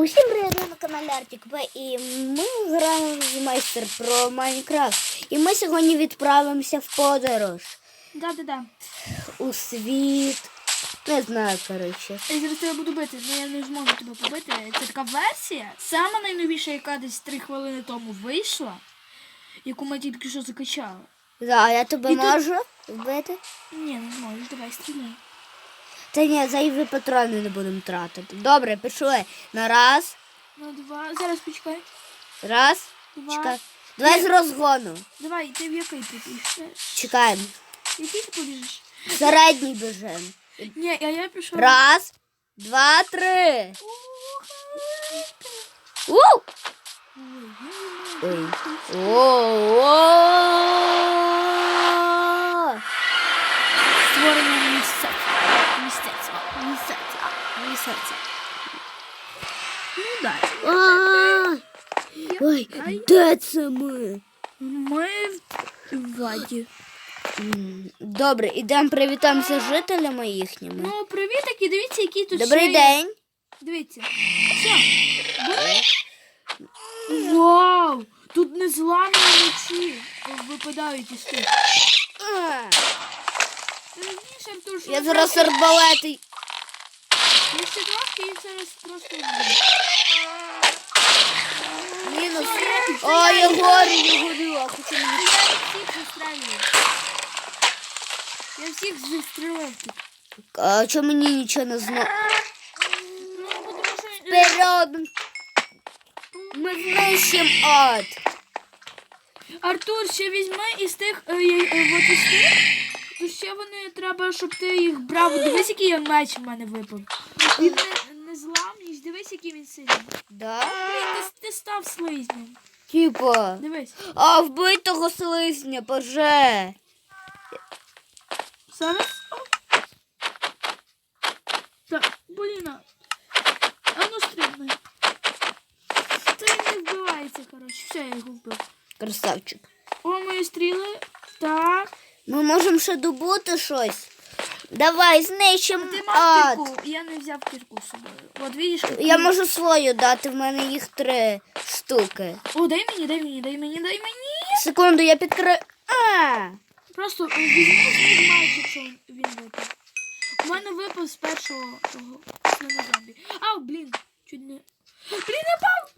Усім привіт на каналі Артік Б і ми граємо з майстер про Майнкрафт. І ми сьогодні відправимося в подорож Да-да-да. у світ. Не знаю, коротше. Я зараз тебе буду бити, але я не зможу тебе побити. Це така версія, сама найновіша, яка десь 3 хвилини тому вийшла, яку ми тільки що закачали. Да, я тебе І тут- можу вбити? Ні, не зможеш, давай стріляй. Та ні, зайві патрони не будемо тратити. Добре, пішли. На раз, Ну, два. Зараз почекай. раз, Два. чекай. Давай з розгону. Давай, ти в який побіжиш? Чекаємо. Який ти побіжиш? Середній біжим. Ні, а я пішов. Раз, два, три. У! Ой. О-о-о! Місцевця. Ну, далі. Ой, де це ми? Ми в ваді. М, Добре, ідемо привітаємося з жителями їхніми. Ну, привіт, такі, дивіться, які тут Добрий ще є. день. Дивіться. Все. Вау! Тут незламні мечі випадають із тих. Ти розумієш, Артур, що Я зараз просто- Ми ще трошки і зараз просто. Мінус. О, я горю, я горю, а хочу мені. Я всіх застрелюю. Я всіх застрелив. А чому мені нічого не зно? Ну. Вперед! Ми знищимо ад. Артур, ще візьми із тих, е, е, е, от із тих, то ще вони треба, щоб ти їх брав. Дивись, який я меч в мене випав. Він не, не зламність, дивись, який він сильний. Да? Блін, ти, ти став слизнем. Типа. Дивись. А, вбий того слизня, боже. Зараз. Так, блін. а. А ну стрибни. Це не вбивається, коротше. Все, я його вбив. Красавчик. О, мої стріли. Так. Ми можемо ще добути щось. Давай, знищимо Ти мав ад. кірку, я не взяв кірку з собою. От видиш, як Я можу свою дати, в мене їх три штуки. О, дай мені, дай мені, дай мені, дай мені. Секунду, я підкрию. А! Просто е, візьми з них якщо він випав. У мене випав з першого того свинозомбі. Ау, блін, чуть не. Блін, я пав!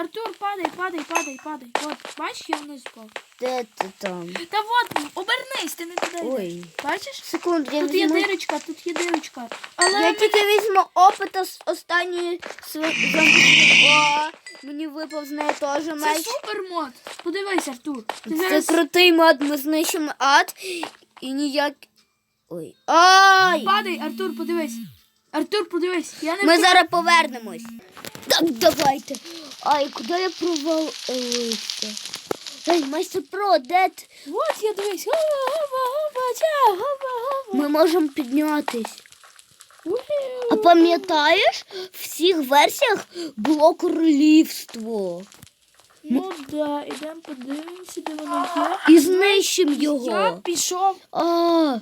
Артур, падай, падай, падай, падай. От, бачиш, я вниз впав. Де ти там? Та от, обернись, ти не туди йдеш. Ой. Бачиш? Секунду, я Тут є візьму. дирочка, тут є дирочка. Але Я тільки візьму опита з останньої сви- О, мені випав з неї теж це меч. супер мод. Подивись, Артур. Ти Це зараз... крутий мод, ми знищимо ад і ніяк. Ой. Ай! Падай, Артур, подивись. Артур, подивись. Я не Ми зараз повернемось. Так, давайте. Ай, куди я провалився? Ай, майстер про, де ти? Вот я дивись. Гова, тя, гова, гова. Ми можемо піднятись. А пам'ятаєш, в всіх версіях було королівство. Ну да, ідемо подивимося, де воно є. І знищимо Я його. пішов. А,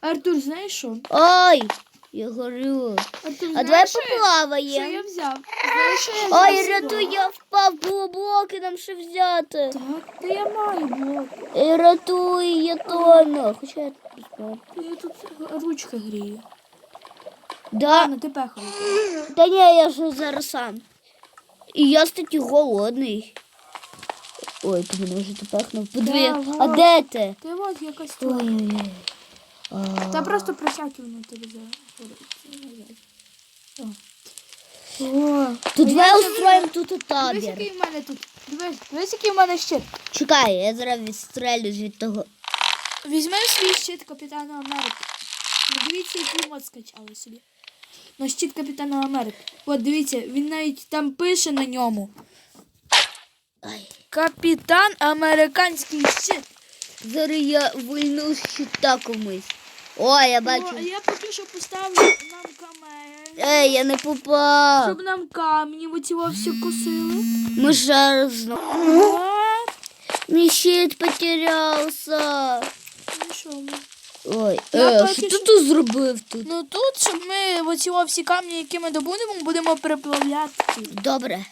Артур, знаєш що? ай, я горю. Артур, А давай знаєш, що я- поплаваємо. взяв? Знаєш, що я Ой, взяв рятуй, я впав, було блоки нам ще взяти. Так, та я маю блок. Ей, рятуй, я тону. Хоча я тут спав. Я тут ручка грію. Да, Ладно, ти пехай. та ні, я ж зараз сам. І я статі голодний. Ой, ти мене вже допехнув. Подиви, Да, а вот. де ти? Ти от якась тут. Ой-ой-ой. Та просто просякивано тебе за. О, Тут я давай вже устроїмо тут Дивись, табір. який в мене тут. Дивись, дивись, який в мене щит. Чекай, я зараз відстрелюсь від того. Візьми свій щит Капітана Америки. Ну, дивіться, який мод скачали собі. На щит Капітана Америки. От дивіться, він навіть там пише на ньому. Ай. Капітан американський щит. Зараз я вильну щита комусь. О, я бачу. а я поки що поставлю нам камень. Ей, я не попав. Щоб нам камні оці во всі косили. Ми зараз знову. Мій щит потерявся. Ну що ми? Ой, е, що ти тут зробив тут? Ну тут, щоб ми оці всі камні, які ми добудемо, будемо переплавляти. Добре.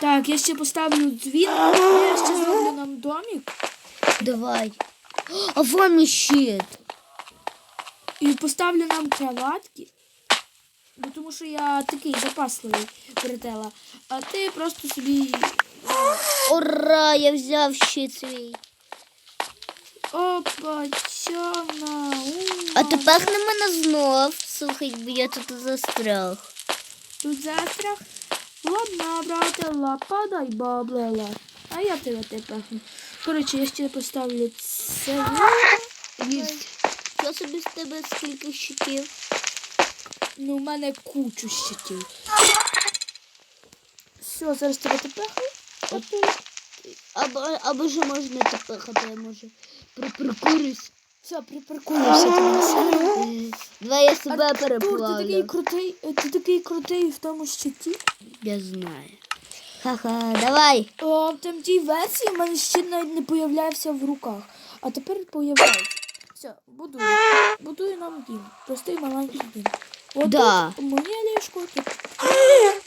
Так, я ще поставлю дзвін, я ще зроблю нам домик Давай. А вон щит. І поставлю нам кроватки. Бо тому що я такий запасливий бретела. А ти просто собі. Ура, я взяв щит свій. Опа, чорна. А тепер на мене знов. Слухай, бо я тут застряг. Тут застряг. Ладно, брате, лапа, дай баблела. А я тебе тепер. Коротше, я ще поставлю це. Що собі з тебе скільки щитів? Ну, у мене кучу щитів. Все, зараз тебе тепер. Або, або ж можна тепер, а я може приприкурюсь. Все, припаркуюся до нас. Давай я себе Артур, ти такий крутий, ти такий крутий в тому щиті. Я знаю. Ха-ха, давай. О, там тій версії в мене ще навіть не появлявся в руках. А тепер появляється. Все, будую. Будую нам дім. Простий маленький дім. От Да. тут моє ліжко тут. Е,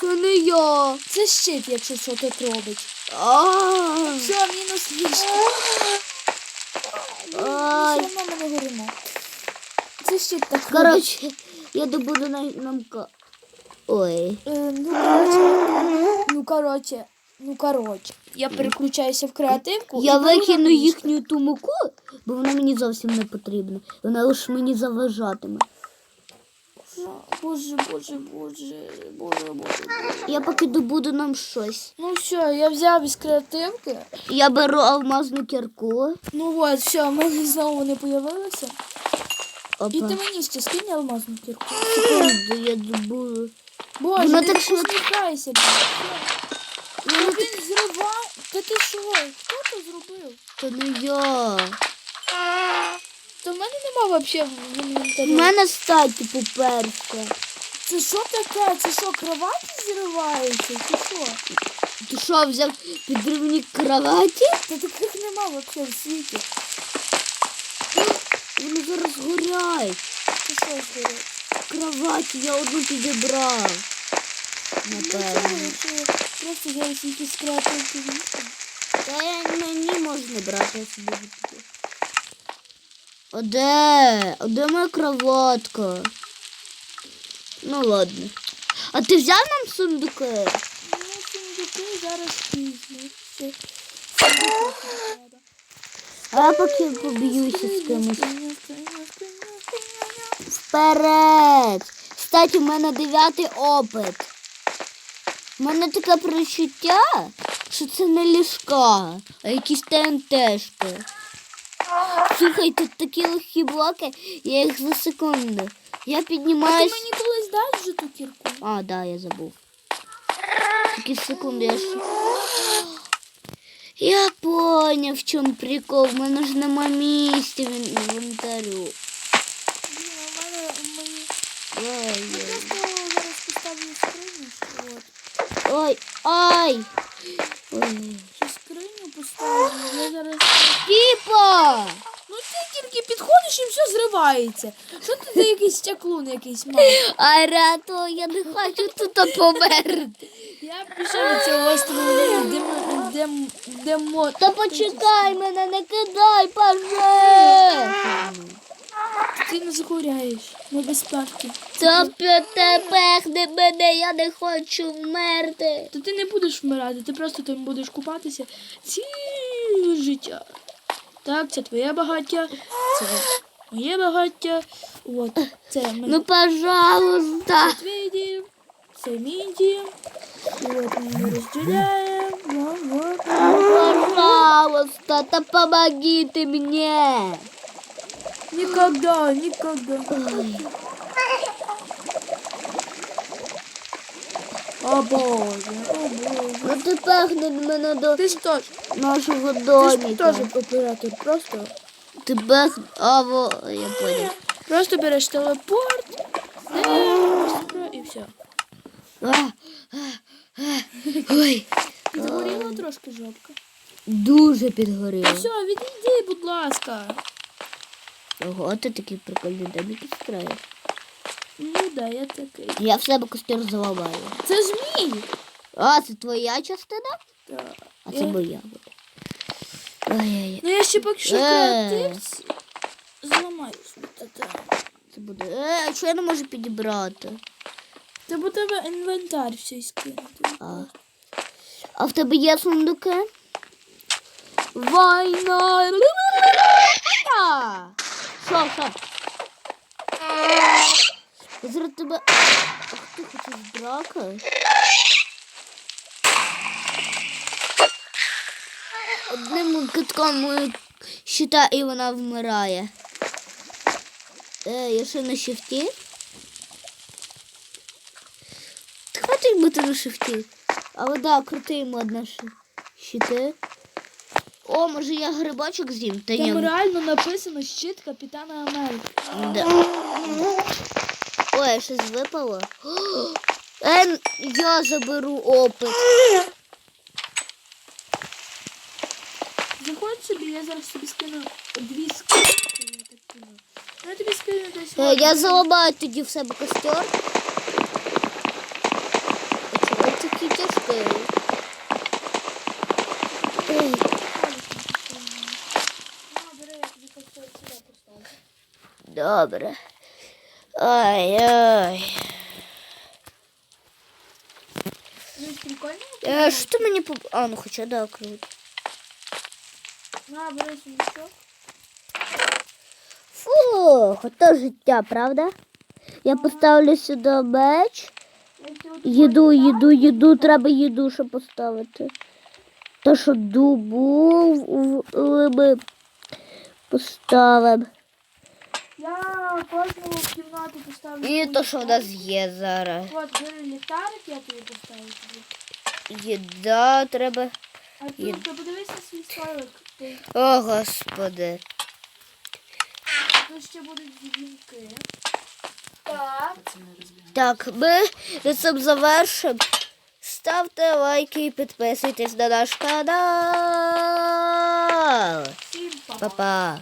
Це не я. Це щит, якщо що тут робить. Все, мінус ліжко. Ми все одно ми не горимо. Це щит так. Коротше, я добуду на, нам. Ой. Е, ну, коротше, ну, коротше, ну, коротше. Я переключаюся в креативку. Я викину їхню ту муку, бо вона мені зовсім не потрібна. Вона лише мені заважатиме. Боже, боже, боже, боже, боже. Я поки добуду нам щось. Ну все, я взяв із креативки. Я беру алмазну кірку. Ну от, все, в мене знову вони появилися. І ти мені ще скинь алмазну кірку. Секунду, я добуду. Боже, Вона ти так не швидко-. Ну він зриває. Та ти що? Хто це зробив? Це не я. Та в мене нема взагалі в У мене статі по-перше. Це що таке? Це що, кроваті зриваються? Чи що? Ти що, взяв підривні кроваті? Та таких нема взагалі в світі. Вони зараз горять. Це що зробив? Кроваті, я одну підібрав. Напевно. просто зараз якісь креативки вийшли. Та я мені можна брати я собі таку. А де? А де моя кроватка? Ну ладно. А ти взяв нам сундуки? Ну, сундуки зараз пізно. А я поки поб'юся з кимось. Вперед! Кстати, у мене дев'ятий опит. У мене таке причуття, що це не ліжка, а якісь ТНТшки. Слухай, тут такі легкі блоки, я їх за секунду. Я А ти мені колись дай вже ту кірку? А, да, я забув. Такі секунди, я ще. Я поняв, в чому прикол. В мене ж нема місця в інвентарю. Мене мої... Ой, Я ой. просто зараз поставлю скриню. От. Ой, ай! Ой. Цю скриню поставлю. Я зараз... Піпа! Ну ти тільки підходиш і все зривається. Що ти за якийсь стеклун якийсь маєш? Ай, рято, я не хочу тут померти. Я пішов від цього острову, де, м- де, де мо... Та почекай мене, не кидай, поже. Не загоряєш. Ми безпеки. Та тепер не мене, я не хочу вмерти. Та ти не будеш вмирати, ти просто там будеш купатися ціле життя. Так, це твоє багаття, це моє багаття. От, це мене. Ну, пожалуйста. твій дім, це мій дім. От ми розділяємо. Пожалуйста, та помогите мне. Ніколи, ніколи. О Боже, о Боже. Ну тепер не мене до Ти ж теж, нашого ти ж доміка. теж оператор, просто. Тебе, а, во, я понял. Просто береш телепорт, е, і все. А, а, а, Ой. Загоріла трошки жопка. Дуже підгоріло. Все, відійди, будь ласка. Ого, ти такий прикольний домик строїш. Ну да, я такий. Я в себе костер заламаю. Це ж мій. А, це твоя частина? Да. А це Я- моя буде. Ай-яй-яй. Ну я ще поки що Е. креативці. Зламаю Це буде. Е, що я не можу підібрати? Треба тебе інвентар всій скинути. А. А в тебе є сундуки? Вайна. Що, що? Я зараз тебе. Ах ти хочеш драка? Одним китком е, щита і вона вмирає. Е, я ще на щифті? Хватить бути на шифті. Але да, крутий мод на ши- щити. О, може я грибочок з'їм? Та ні. Там реально написано щит капітана Америки. Да. Ой, щось випало. О, Е, я заберу опит. Заходь собі, я зараз тобі скину дві скидки. Я так кину. Ну, Я тобі скину десь. Е, Я заламаю тоді в себе костер. А чого такий тяжкий? Ей, На, бери, я тобі костюм сюди поставлю. Добре. Ай-ай. Ну, прикольно? Е, Що ти мені поп... А, ну хоча да, круто. На, бери то життя, правда? Я поставлю сюди меч. Їду, їду, їду, треба їду, щоб поставити. Та що дубу ми поставимо. Я кожну кімнату поставлю. І то, що в нас є зараз. От, бери ліхтарик, я тобі поставлю. Їда треба. А Артурка, подивись на свій столик. Ти- О, господи. Тут ще будуть дзвінки. Так. Так, ми на цим завершимо. Ставте лайки і підписуйтесь на наш канал. Па-па.